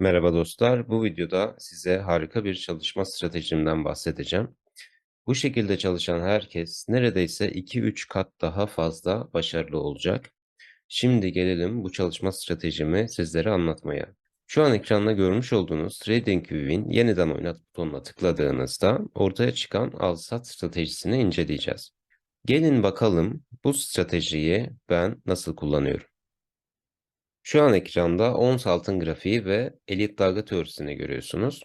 Merhaba dostlar. Bu videoda size harika bir çalışma stratejimden bahsedeceğim. Bu şekilde çalışan herkes neredeyse 2-3 kat daha fazla başarılı olacak. Şimdi gelelim bu çalışma stratejimi sizlere anlatmaya. Şu an ekranda görmüş olduğunuz TradingView'in yeniden oynat butonuna tıkladığınızda ortaya çıkan al-sat stratejisini inceleyeceğiz. Gelin bakalım bu stratejiyi ben nasıl kullanıyorum. Şu an ekranda ons altın grafiği ve elit dalga teorisini görüyorsunuz.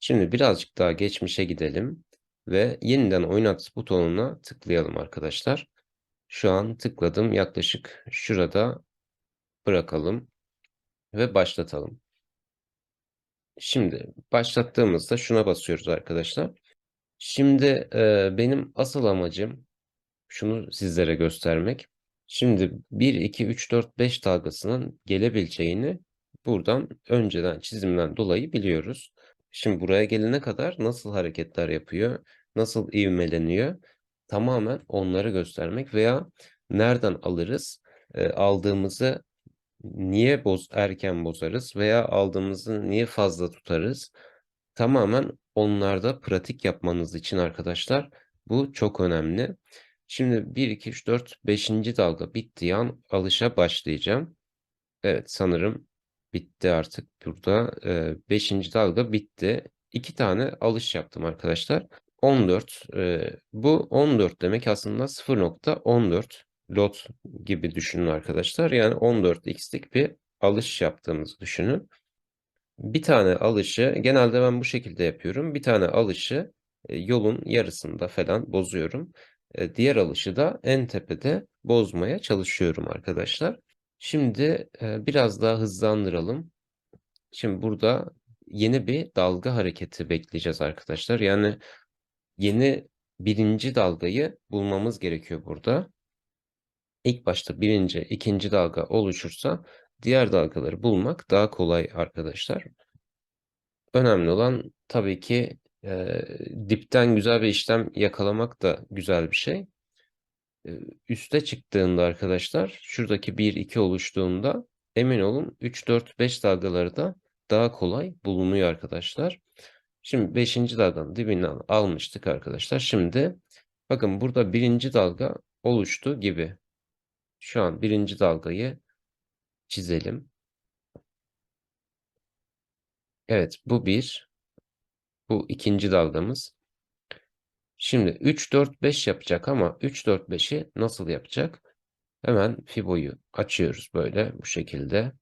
Şimdi birazcık daha geçmişe gidelim ve yeniden oynat butonuna tıklayalım arkadaşlar. Şu an tıkladım. Yaklaşık şurada bırakalım ve başlatalım. Şimdi başlattığımızda şuna basıyoruz arkadaşlar. Şimdi e, benim asıl amacım şunu sizlere göstermek. Şimdi 1, 2, 3, 4, 5 dalgasının gelebileceğini buradan önceden çizimden dolayı biliyoruz. Şimdi buraya gelene kadar nasıl hareketler yapıyor, nasıl ivmeleniyor tamamen onları göstermek veya nereden alırız, e, aldığımızı niye boz erken bozarız veya aldığımızı niye fazla tutarız tamamen onlarda pratik yapmanız için arkadaşlar bu çok önemli. Şimdi 1, 2, 3, 4, 5. dalga bittiği an alışa başlayacağım. Evet sanırım bitti artık burada. 5. dalga bitti. 2 tane alış yaptım arkadaşlar. 14. bu 14 demek aslında 0.14 lot gibi düşünün arkadaşlar. Yani 14x'lik bir alış yaptığımızı düşünün. Bir tane alışı genelde ben bu şekilde yapıyorum. Bir tane alışı yolun yarısında falan bozuyorum. Diğer alışı da en tepede bozmaya çalışıyorum arkadaşlar. Şimdi biraz daha hızlandıralım. Şimdi burada yeni bir dalga hareketi bekleyeceğiz arkadaşlar. Yani yeni birinci dalgayı bulmamız gerekiyor burada. İlk başta birinci, ikinci dalga oluşursa diğer dalgaları bulmak daha kolay arkadaşlar. Önemli olan tabii ki e, dipten güzel bir işlem yakalamak da güzel bir şey. E, üste çıktığında arkadaşlar şuradaki 1-2 oluştuğunda emin olun 3-4-5 dalgaları da daha kolay bulunuyor arkadaşlar. Şimdi 5. dalganın dibinden almıştık arkadaşlar. Şimdi bakın burada birinci dalga oluştu gibi. Şu an birinci dalgayı çizelim. Evet bu bir. Bu ikinci dalgamız. Şimdi 3, 4, 5 yapacak ama 3, 4, 5'i nasıl yapacak? Hemen Fibo'yu açıyoruz böyle bu şekilde.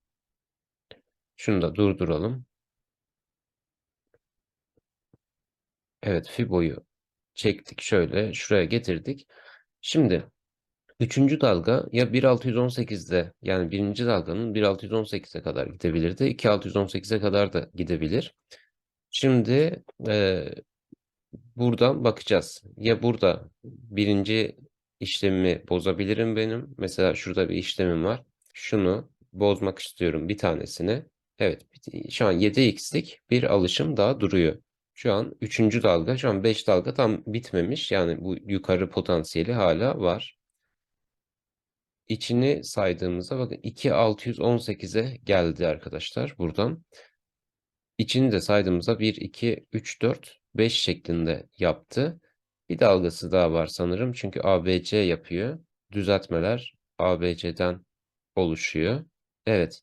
Şunu da durduralım. Evet Fibo'yu çektik şöyle şuraya getirdik. Şimdi üçüncü dalga ya 1.618'de yani birinci dalganın 1.618'e kadar gidebilirdi. 2.618'e kadar da gidebilir. Şimdi e, buradan bakacağız. Ya burada birinci işlemimi bozabilirim benim. Mesela şurada bir işlemim var. Şunu bozmak istiyorum bir tanesini. Evet şu an 7x'lik bir alışım daha duruyor. Şu an 3. dalga, şu an 5 dalga tam bitmemiş. Yani bu yukarı potansiyeli hala var. İçini saydığımızda bakın 2618'e geldi arkadaşlar buradan. İçini de saydığımızda 1, 2, 3, 4, 5 şeklinde yaptı. Bir dalgası daha var sanırım. Çünkü ABC yapıyor. Düzeltmeler ABC'den oluşuyor. Evet.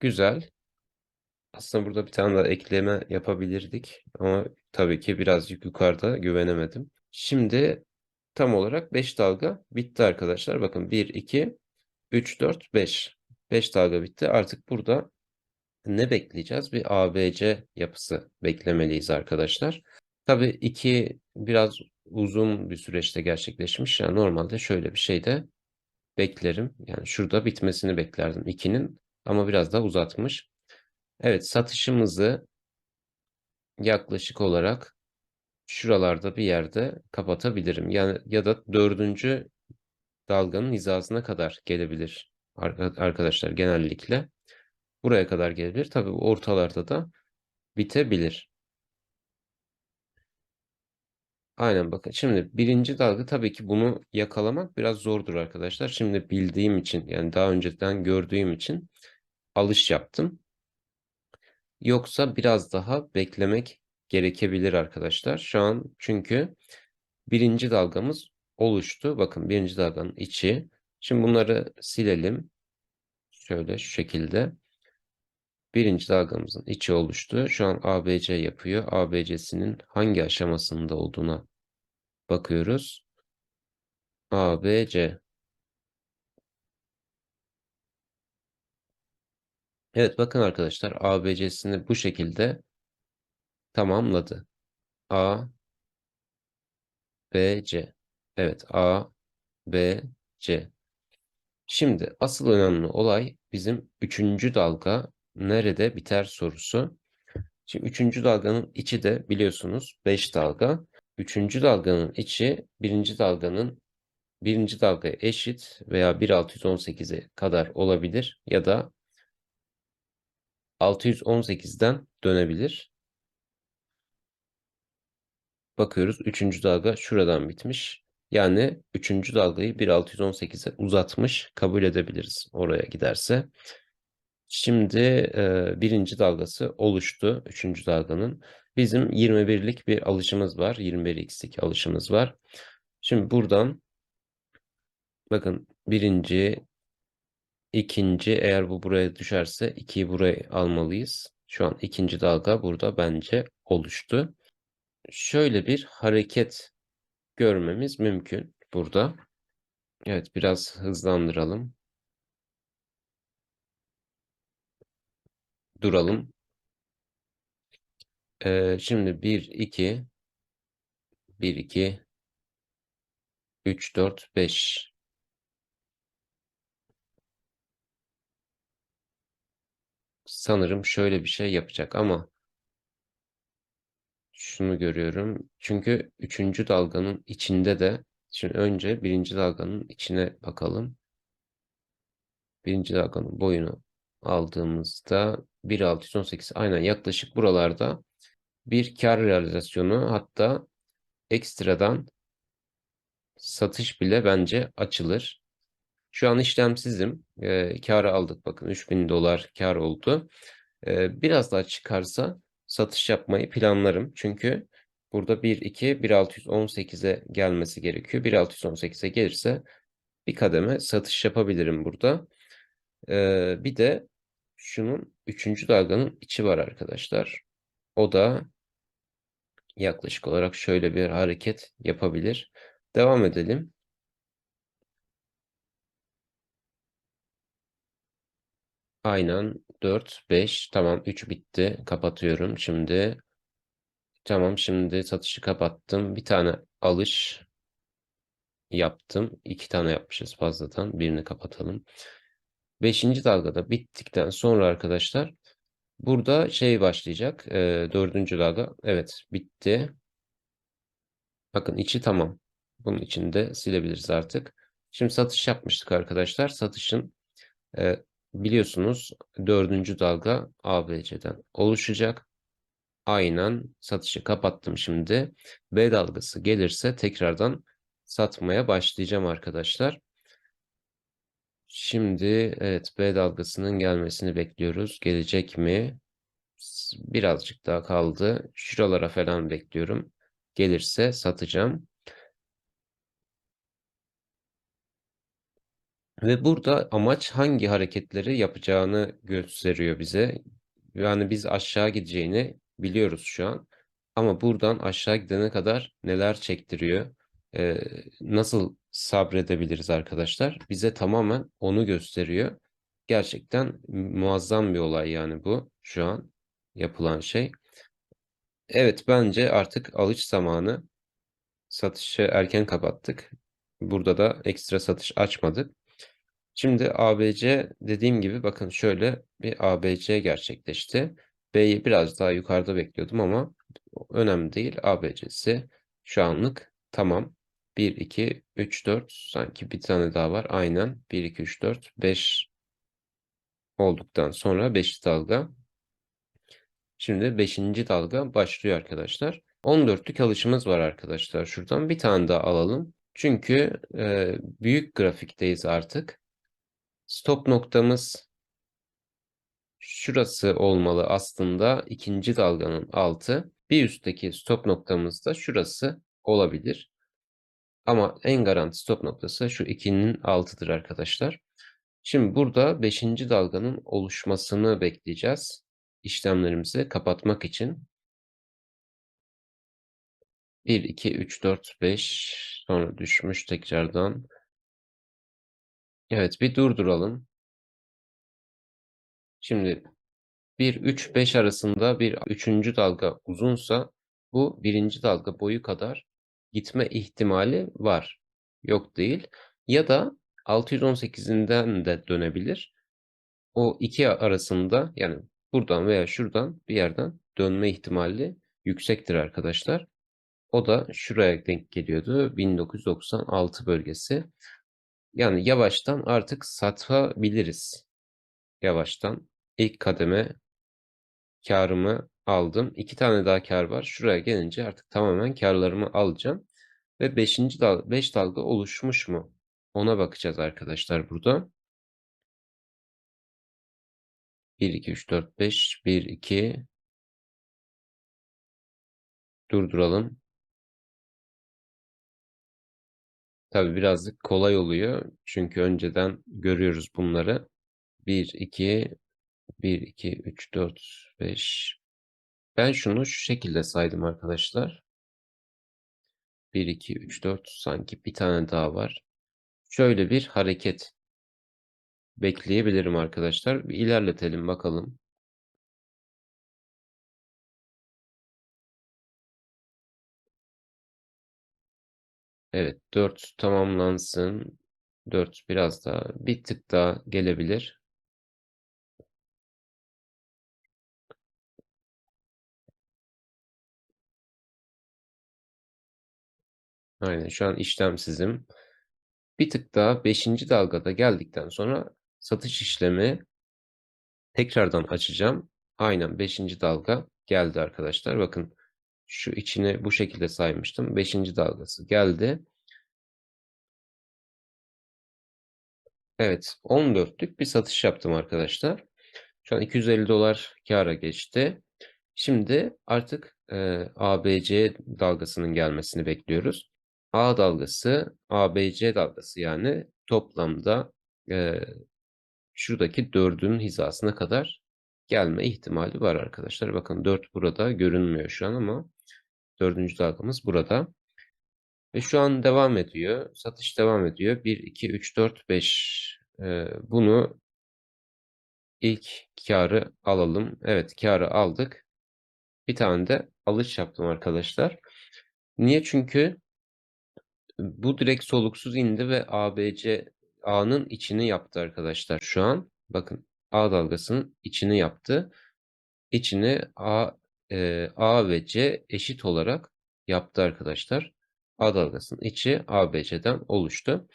Güzel. Aslında burada bir tane daha ekleme yapabilirdik. Ama tabii ki birazcık yukarıda güvenemedim. Şimdi tam olarak 5 dalga bitti arkadaşlar. Bakın 1, 2, 3, 4, 5. 5 dalga bitti. Artık burada ne bekleyeceğiz? Bir ABC yapısı beklemeliyiz arkadaşlar. Tabii 2 biraz uzun bir süreçte gerçekleşmiş. Yani normalde şöyle bir şey de beklerim. Yani şurada bitmesini beklerdim 2'nin ama biraz da uzatmış. Evet satışımızı yaklaşık olarak şuralarda bir yerde kapatabilirim. Yani ya da dördüncü dalganın hizasına kadar gelebilir arkadaşlar genellikle. Buraya kadar gelebilir. Tabii ortalarda da bitebilir. Aynen bakın. Şimdi birinci dalga tabii ki bunu yakalamak biraz zordur arkadaşlar. Şimdi bildiğim için yani daha önceden gördüğüm için alış yaptım. Yoksa biraz daha beklemek gerekebilir arkadaşlar. Şu an çünkü birinci dalgamız oluştu. Bakın birinci dalganın içi. Şimdi bunları silelim. Şöyle şu şekilde. Birinci dalgamızın içi oluştu. Şu an ABC yapıyor. ABC'sinin hangi aşamasında olduğuna bakıyoruz. ABC. Evet bakın arkadaşlar ABC'sini bu şekilde tamamladı. A, B, C. Evet A, B, C. Şimdi asıl önemli olay bizim üçüncü dalga nerede biter sorusu. Şimdi üçüncü dalganın içi de biliyorsunuz 5 dalga. Üçüncü dalganın içi birinci dalganın birinci dalgaya eşit veya 1.618'e kadar olabilir ya da 618'den dönebilir. Bakıyoruz 3. dalga şuradan bitmiş. Yani 3. dalgayı 1.618'e uzatmış kabul edebiliriz oraya giderse. Şimdi e, birinci dalgası oluştu 3. dalganın. Bizim 21'lik bir alışımız var. 21x'lik alışımız var. Şimdi buradan bakın birinci, ikinci eğer bu buraya düşerse 2'yi buraya almalıyız. Şu an ikinci dalga burada bence oluştu. Şöyle bir hareket görmemiz mümkün burada. Evet biraz hızlandıralım. Duralım. Ee, şimdi 1, 2, 1, 2, 3, 4, 5. Sanırım şöyle bir şey yapacak ama şunu görüyorum. Çünkü üçüncü dalganın içinde de şimdi önce birinci dalganın içine bakalım. Birinci dalganın boyunu aldığımızda 1.618 aynen yaklaşık buralarda bir kar realizasyonu hatta ekstradan satış bile bence açılır. Şu an işlemsizim. E, karı aldık bakın 3000 dolar kar oldu. E, biraz daha çıkarsa satış yapmayı planlarım. Çünkü burada 1, 2, 1.618'e gelmesi gerekiyor. 1.618'e gelirse bir kademe satış yapabilirim burada. E, bir de şunun 3. dalganın içi var arkadaşlar. O da yaklaşık olarak şöyle bir hareket yapabilir. Devam edelim. Aynen 4, 5. Tamam 3 bitti. Kapatıyorum. Şimdi tamam şimdi satışı kapattım. Bir tane alış yaptım. İki tane yapmışız fazladan. Birini kapatalım. Beşinci dalgada bittikten sonra arkadaşlar burada şey başlayacak. E, dördüncü dalga. Evet bitti. Bakın içi tamam. Bunun içinde silebiliriz artık. Şimdi satış yapmıştık arkadaşlar. Satışın e, biliyorsunuz dördüncü dalga ABC'den oluşacak. Aynen satışı kapattım şimdi. B dalgası gelirse tekrardan satmaya başlayacağım arkadaşlar. Şimdi evet B dalgasının gelmesini bekliyoruz. Gelecek mi? Birazcık daha kaldı. Şuralara falan bekliyorum. Gelirse satacağım. Ve burada amaç hangi hareketleri yapacağını gösteriyor bize. Yani biz aşağı gideceğini biliyoruz şu an. Ama buradan aşağı gidene kadar neler çektiriyor, nasıl sabredebiliriz arkadaşlar? Bize tamamen onu gösteriyor. Gerçekten muazzam bir olay yani bu şu an yapılan şey. Evet bence artık alış zamanı. Satışı erken kapattık. Burada da ekstra satış açmadık. Şimdi ABC dediğim gibi bakın şöyle bir ABC gerçekleşti. B'yi biraz daha yukarıda bekliyordum ama önemli değil. ABC'si şu anlık tamam. 1, 2, 3, 4 sanki bir tane daha var. Aynen 1, 2, 3, 4, 5 olduktan sonra 5 dalga. Şimdi 5. dalga başlıyor arkadaşlar. 14'lük alışımız var arkadaşlar. Şuradan bir tane daha alalım. Çünkü e, büyük grafikteyiz artık. Stop noktamız şurası olmalı aslında ikinci dalganın altı. Bir üstteki stop noktamız da şurası olabilir. Ama en garanti stop noktası şu 2'nin altıdır arkadaşlar. Şimdi burada 5. dalganın oluşmasını bekleyeceğiz. İşlemlerimizi kapatmak için. 1, 2, 3, 4, 5 sonra düşmüş tekrardan. Evet bir durduralım. Şimdi 1, 3, 5 arasında bir üçüncü dalga uzunsa bu birinci dalga boyu kadar gitme ihtimali var. Yok değil. Ya da 618'inden de dönebilir. O iki arasında yani buradan veya şuradan bir yerden dönme ihtimali yüksektir arkadaşlar. O da şuraya denk geliyordu. 1996 bölgesi. Yani yavaştan artık satabiliriz. Yavaştan. ilk kademe karımı aldım. İki tane daha kar var. Şuraya gelince artık tamamen karlarımı alacağım. Ve 5. dal 5 dalga oluşmuş mu? Ona bakacağız arkadaşlar burada. 1 2 3 4 5 1 2 durduralım. Tabii birazcık kolay oluyor. Çünkü önceden görüyoruz bunları. 1 2 1 2 3 4 5 Ben şunu şu şekilde saydım arkadaşlar. 1 2 3 4 sanki bir tane daha var. Şöyle bir hareket bekleyebilirim arkadaşlar. Bir ilerletelim bakalım. Evet 4 tamamlansın. 4 biraz daha bir tık daha gelebilir. Aynen şu an işlemsizim. Bir tık daha 5. dalgada geldikten sonra satış işlemi tekrardan açacağım. Aynen 5. dalga geldi arkadaşlar. Bakın şu içini bu şekilde saymıştım. 5. dalgası geldi. Evet 14'lük bir satış yaptım arkadaşlar. Şu an 250 dolar kâra geçti. Şimdi artık e, ABC dalgasının gelmesini bekliyoruz. A dalgası, ABC dalgası yani toplamda e, şuradaki dördün hizasına kadar gelme ihtimali var arkadaşlar. Bakın 4 burada görünmüyor şu an ama dördüncü dalgamız burada. Ve şu an devam ediyor. Satış devam ediyor. 1, 2, 3, 4, 5. Ee, bunu ilk karı alalım. Evet karı aldık. Bir tane de alış yaptım arkadaşlar. Niye? Çünkü bu direkt soluksuz indi ve ABC A'nın içini yaptı arkadaşlar şu an. Bakın A dalgasının içini yaptı. İçini A, e, A ve C eşit olarak yaptı arkadaşlar. A dalgasının içi ABC'den oluştu.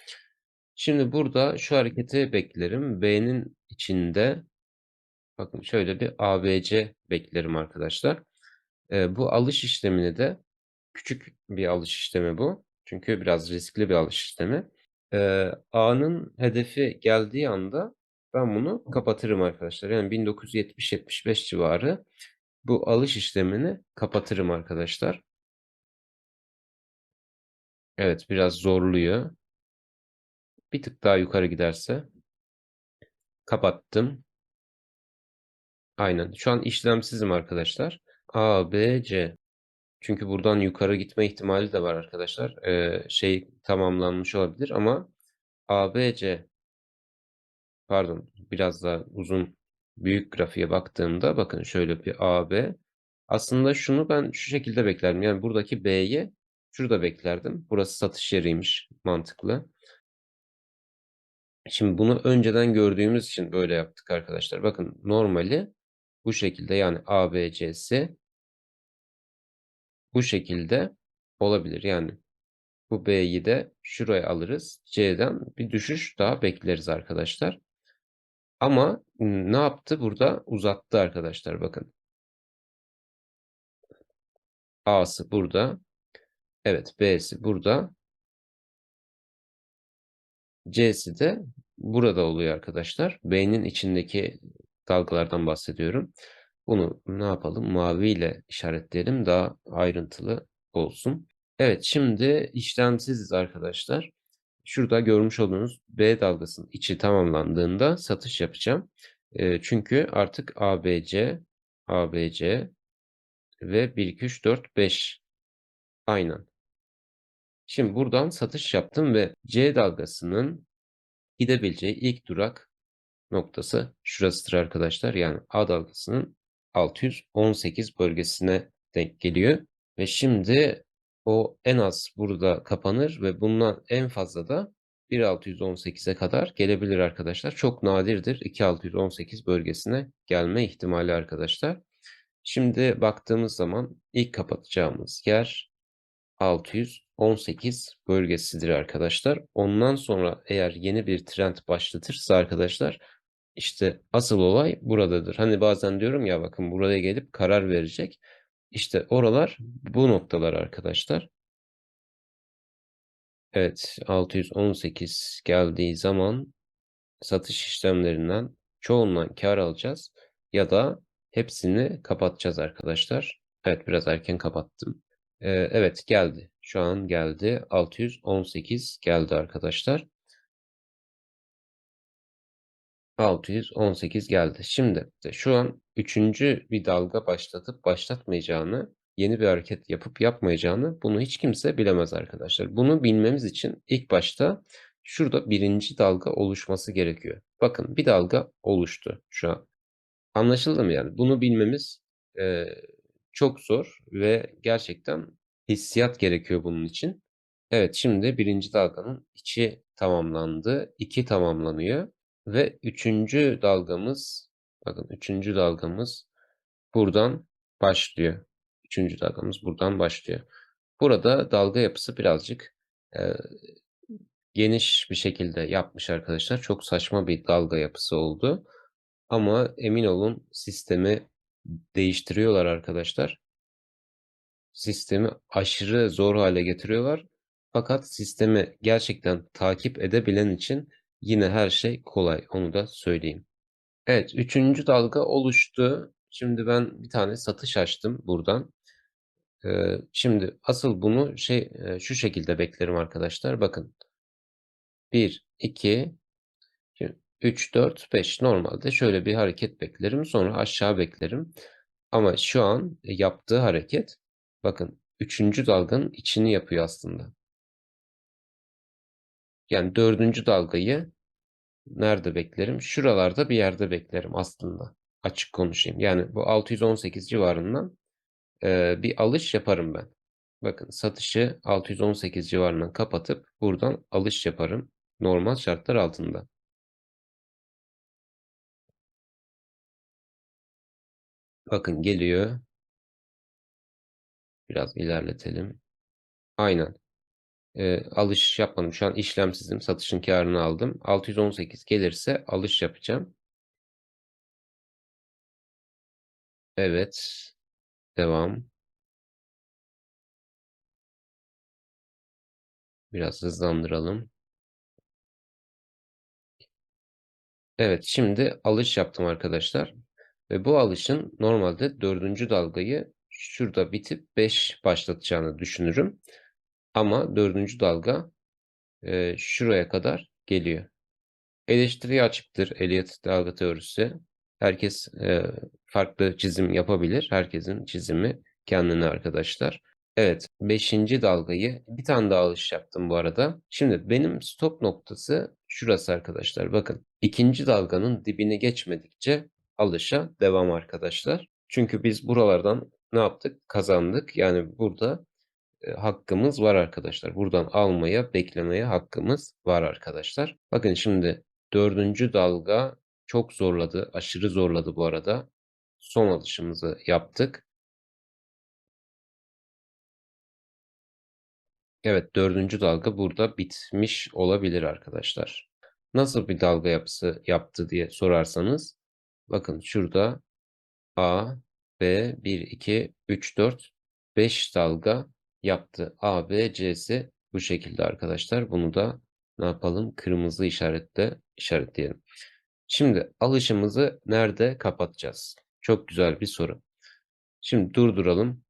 Şimdi burada şu hareketi beklerim. B'nin içinde bakın şöyle bir ABC beklerim arkadaşlar. E, bu alış işlemini de küçük bir alış işlemi bu. Çünkü biraz riskli bir alış işlemi. E, A'nın hedefi geldiği anda ben bunu kapatırım arkadaşlar. Yani 1970-75 civarı bu alış işlemini kapatırım arkadaşlar. Evet biraz zorluyor. Bir tık daha yukarı giderse kapattım. Aynen. Şu an işlemsizim arkadaşlar. A, B, C. Çünkü buradan yukarı gitme ihtimali de var arkadaşlar. Ee, şey tamamlanmış olabilir ama A, B, C pardon biraz daha uzun büyük grafiğe baktığımda bakın şöyle bir A, B. Aslında şunu ben şu şekilde beklerdim. Yani buradaki B'yi şurada beklerdim. Burası satış yeriymiş mantıklı. Şimdi bunu önceden gördüğümüz için böyle yaptık arkadaşlar. Bakın normali bu şekilde yani ABC'si bu şekilde olabilir. Yani bu B'yi de şuraya alırız. C'den bir düşüş daha bekleriz arkadaşlar. Ama ne yaptı? Burada uzattı arkadaşlar bakın. A'sı burada. Evet B'si burada. C'si de burada oluyor arkadaşlar. B'nin içindeki dalgalardan bahsediyorum. Bunu ne yapalım? Maviyle işaretleyelim daha ayrıntılı olsun. Evet şimdi işlemsiziz arkadaşlar. Şurada görmüş olduğunuz B dalgasının içi tamamlandığında satış yapacağım. E, çünkü artık ABC, ABC ve 1, 2, 3, 4, 5 aynen. Şimdi buradan satış yaptım ve C dalgasının gidebileceği ilk durak noktası şurasıdır arkadaşlar. Yani A dalgasının 618 bölgesine denk geliyor. Ve şimdi o en az burada kapanır ve bundan en fazla da 1.618'e kadar gelebilir arkadaşlar. Çok nadirdir 2.618 bölgesine gelme ihtimali arkadaşlar. Şimdi baktığımız zaman ilk kapatacağımız yer 618 bölgesidir arkadaşlar. Ondan sonra eğer yeni bir trend başlatırsa arkadaşlar işte asıl olay buradadır. Hani bazen diyorum ya bakın buraya gelip karar verecek. İşte oralar bu noktalar arkadaşlar. Evet 618 geldiği zaman satış işlemlerinden çoğundan kar alacağız ya da hepsini kapatacağız arkadaşlar. Evet biraz erken kapattım. Ee, evet geldi. Şu an geldi. 618 geldi arkadaşlar. 618 geldi. Şimdi şu an üçüncü bir dalga başlatıp başlatmayacağını, yeni bir hareket yapıp yapmayacağını bunu hiç kimse bilemez arkadaşlar. Bunu bilmemiz için ilk başta şurada birinci dalga oluşması gerekiyor. Bakın bir dalga oluştu şu an. Anlaşıldı mı yani? Bunu bilmemiz e, çok zor ve gerçekten hissiyat gerekiyor bunun için. Evet şimdi birinci dalganın içi tamamlandı. 2 tamamlanıyor. Ve üçüncü dalgamız bakın üçüncü dalgamız buradan başlıyor. Üçüncü dalgamız buradan başlıyor. Burada dalga yapısı birazcık e, geniş bir şekilde yapmış arkadaşlar. Çok saçma bir dalga yapısı oldu. Ama emin olun sistemi değiştiriyorlar arkadaşlar. Sistemi aşırı zor hale getiriyorlar. Fakat sistemi gerçekten takip edebilen için yine her şey kolay. Onu da söyleyeyim. Evet, üçüncü dalga oluştu. Şimdi ben bir tane satış açtım buradan. Şimdi asıl bunu şey e, şu şekilde beklerim arkadaşlar. Bakın. 1, 2, 3, 4, 5. Normalde şöyle bir hareket beklerim. Sonra aşağı beklerim. Ama şu an yaptığı hareket bakın üçüncü dalganın içini yapıyor aslında. Yani dördüncü dalgayı nerede beklerim? Şuralarda bir yerde beklerim aslında. Açık konuşayım. Yani bu 618 civarından e, bir alış yaparım ben. Bakın satışı 618 civarından kapatıp buradan alış yaparım. Normal şartlar altında. Bakın geliyor. Biraz ilerletelim. Aynen e, alış yapmadım. Şu an işlemsizim. Satışın karını aldım. 618 gelirse alış yapacağım. Evet. Devam. Biraz hızlandıralım. Evet şimdi alış yaptım arkadaşlar. Ve bu alışın normalde dördüncü dalgayı şurada bitip 5 başlatacağını düşünürüm. Ama dördüncü dalga e, şuraya kadar geliyor. Eleştiriye açıktır Elliot dalga teorisi. Herkes e, farklı çizim yapabilir. Herkesin çizimi kendine arkadaşlar. Evet, beşinci dalgayı bir tane daha alış yaptım bu arada. Şimdi benim stop noktası şurası arkadaşlar. Bakın ikinci dalganın dibini geçmedikçe alışa devam arkadaşlar. Çünkü biz buralardan ne yaptık? Kazandık. Yani burada hakkımız var arkadaşlar. Buradan almaya, beklemeye hakkımız var arkadaşlar. Bakın şimdi dördüncü dalga çok zorladı. Aşırı zorladı bu arada. Son alışımızı yaptık. Evet dördüncü dalga burada bitmiş olabilir arkadaşlar. Nasıl bir dalga yapısı yaptı diye sorarsanız bakın şurada A, B, 1, 2, 3, 4, 5 dalga yaptı. A, B, C'si bu şekilde arkadaşlar. Bunu da ne yapalım? Kırmızı işaretle işaretleyelim. Şimdi alışımızı nerede kapatacağız? Çok güzel bir soru. Şimdi durduralım.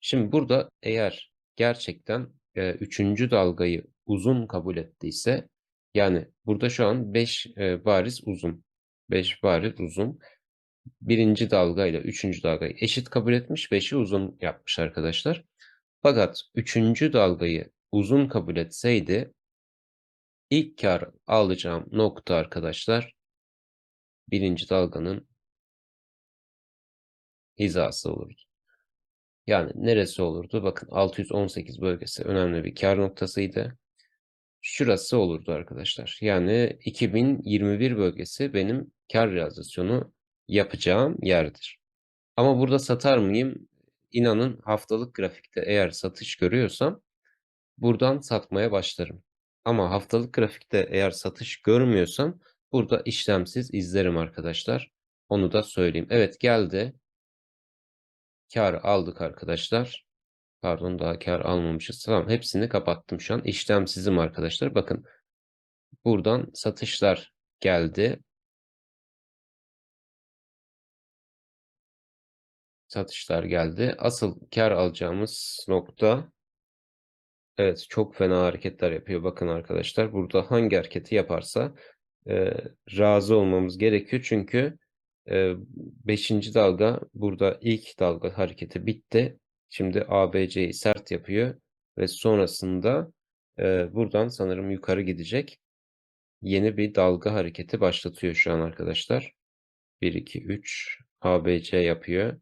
Şimdi burada eğer gerçekten e, üçüncü dalgayı uzun kabul ettiyse yani burada şu an 5 e, bariz uzun. 5 bariz uzun. Birinci dalgayla üçüncü dalgayı eşit kabul etmiş. 5'i uzun yapmış arkadaşlar. Fakat üçüncü dalgayı uzun kabul etseydi ilk kar alacağım nokta arkadaşlar birinci dalganın hizası olurdu. Yani neresi olurdu? Bakın 618 bölgesi önemli bir kar noktasıydı. Şurası olurdu arkadaşlar. Yani 2021 bölgesi benim kar realizasyonu yapacağım yerdir. Ama burada satar mıyım? İnanın haftalık grafikte eğer satış görüyorsam buradan satmaya başlarım. Ama haftalık grafikte eğer satış görmüyorsam burada işlemsiz izlerim arkadaşlar. Onu da söyleyeyim. Evet geldi. Kar aldık arkadaşlar. Pardon daha kar almamışız. Tamam hepsini kapattım şu an. İşlemsizim arkadaşlar. Bakın buradan satışlar geldi. Satışlar geldi. Asıl kar alacağımız nokta evet çok fena hareketler yapıyor. Bakın arkadaşlar burada hangi hareketi yaparsa e, razı olmamız gerekiyor. Çünkü 5. dalga burada ilk dalga hareketi bitti. Şimdi ABC'yi sert yapıyor ve sonrasında e, buradan sanırım yukarı gidecek. Yeni bir dalga hareketi başlatıyor şu an arkadaşlar. 1, 2, 3 ABC yapıyor.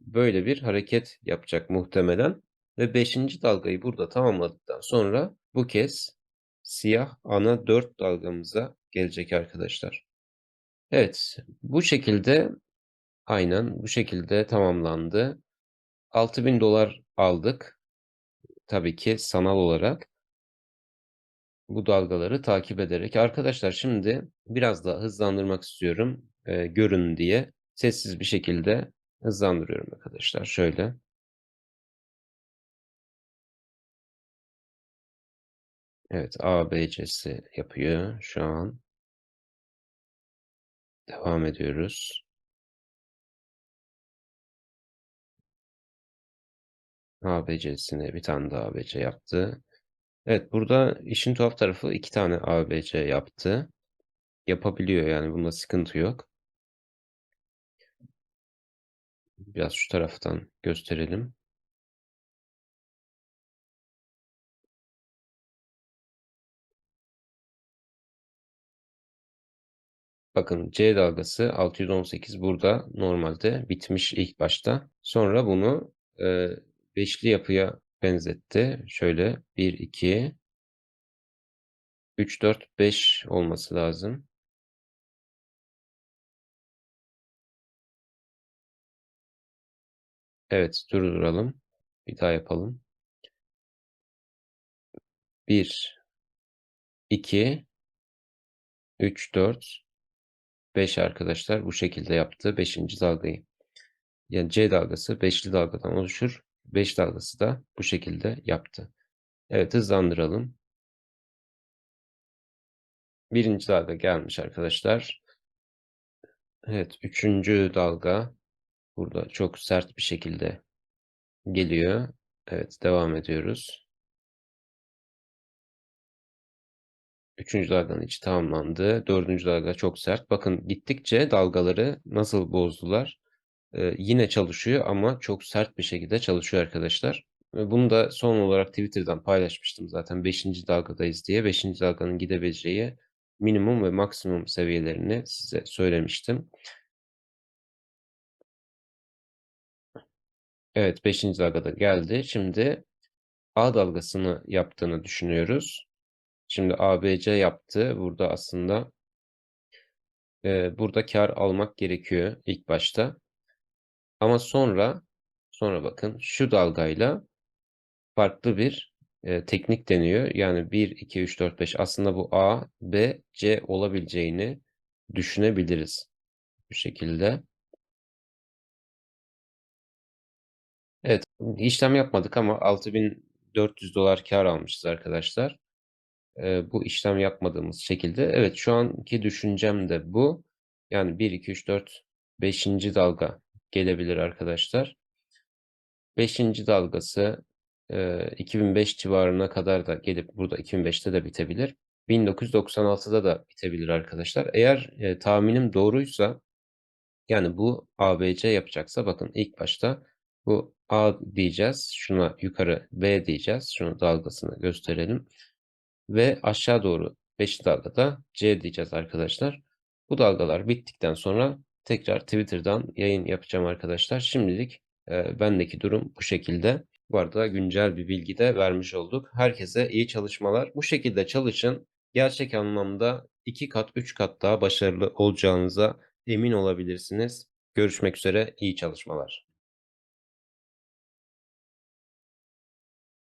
Böyle bir hareket yapacak muhtemelen. Ve 5. dalgayı burada tamamladıktan sonra bu kez siyah ana 4 dalgamıza gelecek arkadaşlar. Evet, bu şekilde aynen bu şekilde tamamlandı. 6000 dolar aldık. Tabii ki sanal olarak bu dalgaları takip ederek. Arkadaşlar şimdi biraz daha hızlandırmak istiyorum. E, görün diye sessiz bir şekilde hızlandırıyorum arkadaşlar. Şöyle. Evet ABC'si yapıyor şu an. Devam ediyoruz. ABC'sine bir tane daha ABC yaptı. Evet burada işin tuhaf tarafı iki tane ABC yaptı. Yapabiliyor yani bunda sıkıntı yok. Biraz şu taraftan gösterelim. Bakın C dalgası 618 burada normalde bitmiş ilk başta. Sonra bunu e, beşli yapıya benzetti. Şöyle 1, 2, 3, 4, 5 olması lazım. Evet durduralım. Bir daha yapalım. 1, 2, 3, 4, 5 arkadaşlar bu şekilde yaptı 5. dalgayı. Yani C dalgası 5'li dalgadan oluşur. 5 dalgası da bu şekilde yaptı. Evet hızlandıralım. Birinci dalga gelmiş arkadaşlar. Evet üçüncü dalga burada çok sert bir şekilde geliyor. Evet devam ediyoruz. Üçüncü dalganın içi tamamlandı. Dördüncü dalga çok sert. Bakın gittikçe dalgaları nasıl bozdular. Ee, yine çalışıyor ama çok sert bir şekilde çalışıyor arkadaşlar. Bunu da son olarak Twitter'dan paylaşmıştım zaten 5. dalgadayız diye. 5. dalganın gidebileceği minimum ve maksimum seviyelerini size söylemiştim. Evet 5. dalgada geldi. Şimdi A dalgasını yaptığını düşünüyoruz. Şimdi ABC yaptı. Burada aslında e, burada kar almak gerekiyor ilk başta. Ama sonra sonra bakın şu dalgayla farklı bir e, teknik deniyor. Yani 1, 2, 3, 4, 5 aslında bu A, B, C olabileceğini düşünebiliriz. Bu şekilde. Evet işlem yapmadık ama 6400 dolar kar almışız arkadaşlar. eee, bu işlem yapmadığımız şekilde evet şu anki düşüncem de bu. Yani 1, 2, 3, 4, 5. dalga gelebilir arkadaşlar. 5. dalgası eee 2005 civarına kadar da gelip burada 2005'te de bitebilir. 1996'da da bitebilir arkadaşlar. Eğer eee, tahminim doğruysa yani bu ABC yapacaksa bakın ilk başta bu A diyeceğiz. Şuna yukarı B diyeceğiz. Şunun dalgasını gösterelim. Ve aşağı doğru 5. dalgada C diyeceğiz arkadaşlar. Bu dalgalar bittikten sonra tekrar Twitter'dan yayın yapacağım arkadaşlar. Şimdilik e, bendeki durum bu şekilde. Bu arada güncel bir bilgi de vermiş olduk. Herkese iyi çalışmalar. Bu şekilde çalışın. Gerçek anlamda 2 kat 3 kat daha başarılı olacağınıza emin olabilirsiniz. Görüşmek üzere. iyi çalışmalar.